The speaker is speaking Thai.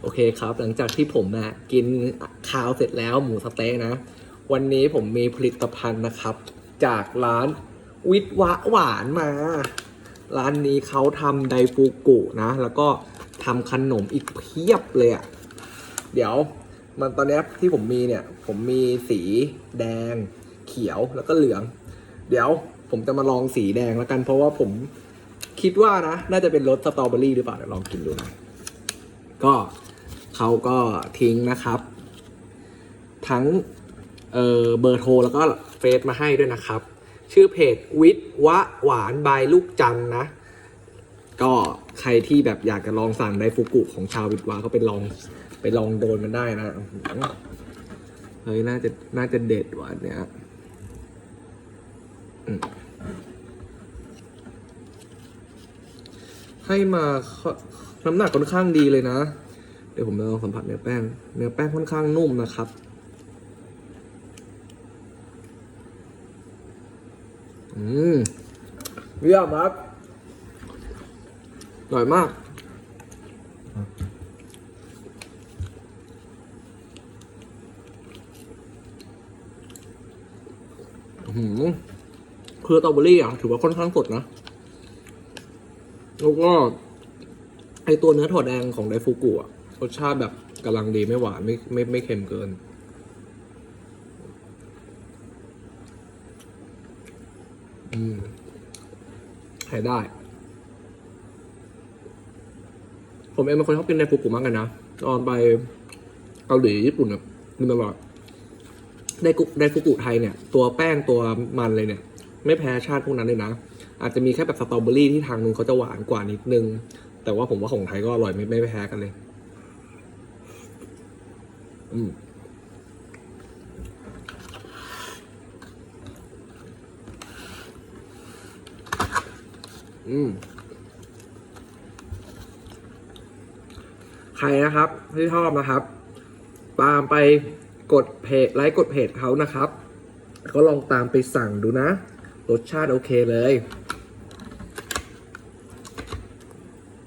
โอเคครับ หลังจากที่ผมนะกินข้าวเสร็จแล้วหมูสเต๊ะนะ วันนี้ผมมีผลิตภัณฑ์นะครับ จากร้านวิทวะหวานมา ร้านนี้เขาทำไดฟูกุนะ แล้วก็ทำขนมอีกเพียบเลยอะ่ะเดี๋ยวมันตอนนี้ที่ผมมีเนี่ย ผมมีสีแดง เขียวแล้วก็เหลือง เดี๋ยวผมจะมาลองสีแดงแล้วกัน เพราะว่าผมคิดว่านะ น่าจะเป็นรสสตรอเบอรี่หรือเปล่าเดี๋ยวลองกินดูนะก็ เขาก็ทิ้งนะครับ ทั้งเเบอร์โทรแล้วก็เฟซมาให้ด้วยนะครับ ชื่อเพจวิทวะหวานบายลูกจันนะ ก็ใครที่แบบอยากจะลองสั่งไดฟุกุของชาววิทวะก็ไปลองไปลองโดนมันได้นะเฮ้ยน่าจะน่าจะเด็ดว่ะอันเนี้ยให้มาน้ำหนักค่อนข้างดีเลยนะ เดี๋ยวผมจะลองสัมผัสเนื้อแป้ง เนื้อแป้งค่อนข้างนุ่มนะครับ อืมเยี่ยมครับอร่อยมาก อื้อหือคือสตรอเบอรี่อะ ถือว่าค่อนข้างสดนะ แล้วก็ไอตัวเนื้อถั่วแดงของไดฟูกุอะ รสชาติแบบกำลังดีไม่หวานไม่ไม่ไม่เค็มเกิน อืมใช้ได้ ผมเองเป็นคนชอบกินไดฟูกุมากเลยนะตอนไปเกาหลีญี่ปุ่นเนี่ยกินตลอดไดกุไดฟูกุไทยเนี่ย ตัวแป้งตัวมันเลยเนี่ย ไม่แพ้ชาติพวกนั้นเลยนะ อาจจะมีแค่แบบสตรอเบอรี่ที่ทางนึงเขาจะหวานกว่านิดนึง แต่ว่าผมว่าของไทยก็อร่อยไม่ไม่แพ้กันเลย อืมอืมใครนะครับ ที่ชอบนะครับ ตามไปกดเพจไลค์กดเพจเขานะครับ ก็ลองตามไปสั่งดูนะ รสชาติโอเคเลย